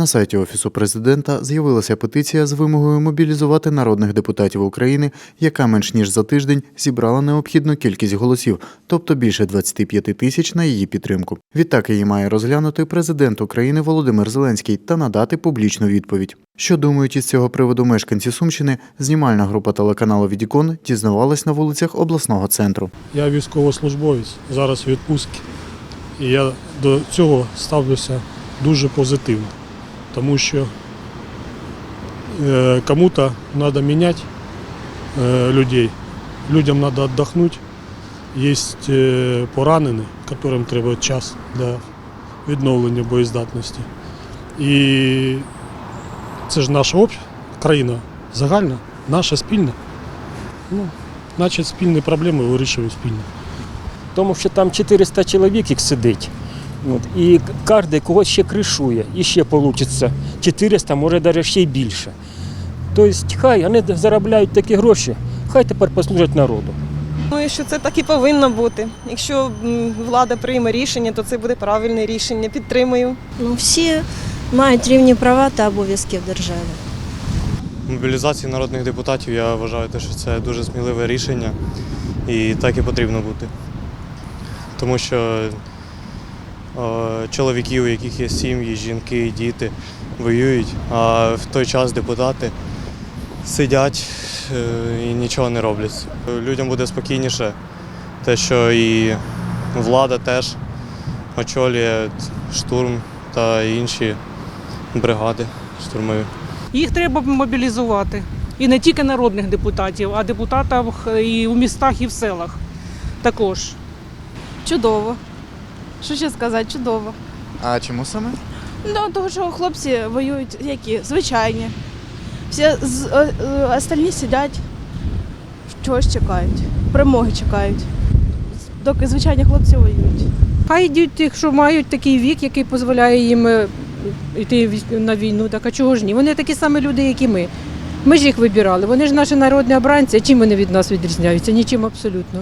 На сайті Офісу президента з'явилася петиція з вимогою мобілізувати народних депутатів України, яка менш ніж за тиждень зібрала необхідну кількість голосів, тобто більше 25 тисяч на її підтримку. Відтак її має розглянути президент України Володимир Зеленський та надати публічну відповідь. Що думають із цього приводу мешканці Сумщини, знімальна група телеканалу Відікон дізнавалась на вулицях обласного центру. Я військовослужбовець, зараз в відпустці. І я до цього ставлюся дуже позитивно, тому що е, кому-то треба міняти е, людей, людям треба віддохнути. Є е, поранені, яким треба час для відновлення боєздатності. І це ж наша общ... країна загальна, наша спільна. Ну, значить, спільні проблеми вирішують спільно. тому що там 400 чоловік їх сидить. От, і кожен когось ще кришує, і ще вийде 400, може навіть ще й більше. Тобто, хай вони заробляють такі гроші, хай тепер послужать народу. Думаю, що це так і повинно бути. Якщо влада прийме рішення, то це буде правильне рішення. Підтримую. Ну, всі мають рівні права та обов'язки в державі. Мобілізації народних депутатів я вважаю, те, що це дуже сміливе рішення і так і потрібно бути. Тому що е, чоловіки, у яких є сім'ї, жінки, діти воюють, а в той час депутати сидять е, і нічого не роблять. Людям буде спокійніше, те, що і влада теж очолює штурм та інші бригади штурмові. Їх треба мобілізувати. І не тільки народних депутатів, а депутатів і у містах, і в селах також. Чудово. Що ще сказати? Чудово. А чому саме? Ну, того, що хлопці воюють які звичайні. Всі з, е, е, остальні сидять, чогось чекають, перемоги чекають. Доки звичайні хлопці воюють. Хай йдуть ті, що мають такий вік, який дозволяє їм е, йти військ- на війну. Так а чого ж ні? Вони такі самі люди, як і ми. Ми ж їх вибирали. Вони ж наші народні обранці. А чим вони від нас відрізняються? Нічим абсолютно.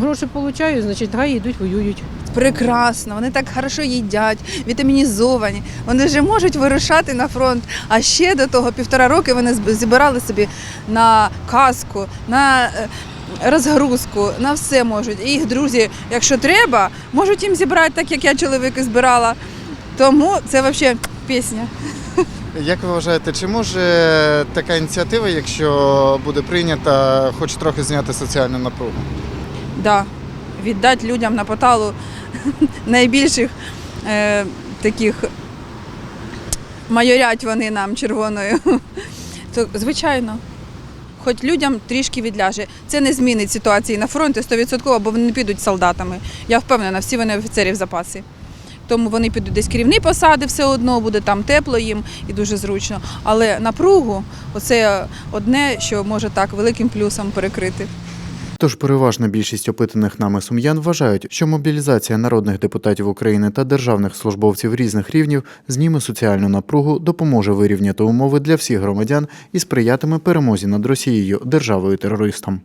Гроші получають, значить, хай йдуть, воюють. Прекрасно, вони так хорошо їдять, вітамінізовані. Вони вже можуть вирушати на фронт. А ще до того півтора роки вони зібрали собі на каску, на е, розгрузку, на все можуть. І їх друзі, якщо треба, можуть їм зібрати, так як я чоловіки збирала. Тому це взагалі пісня. Як ви вважаєте, чи може така ініціатива, якщо буде прийнята, хоч трохи зняти соціальну напругу? Да, віддати людям на поталу найбільших е, таких майорять вони нам червоною. То, звичайно, хоч людям трішки відляже. Це не змінить ситуації на фронті 100%, бо вони не підуть солдатами. Я впевнена, всі вони офіцери в запасі. Тому вони підуть десь керівні посади, все одно буде там тепло їм і дуже зручно. Але напругу оце одне, що може так великим плюсом перекрити. Тож переважна більшість опитаних нами сум'ян вважають, що мобілізація народних депутатів України та державних службовців різних рівнів зніме соціальну напругу, допоможе вирівняти умови для всіх громадян і сприятиме перемозі над Росією державою терористом.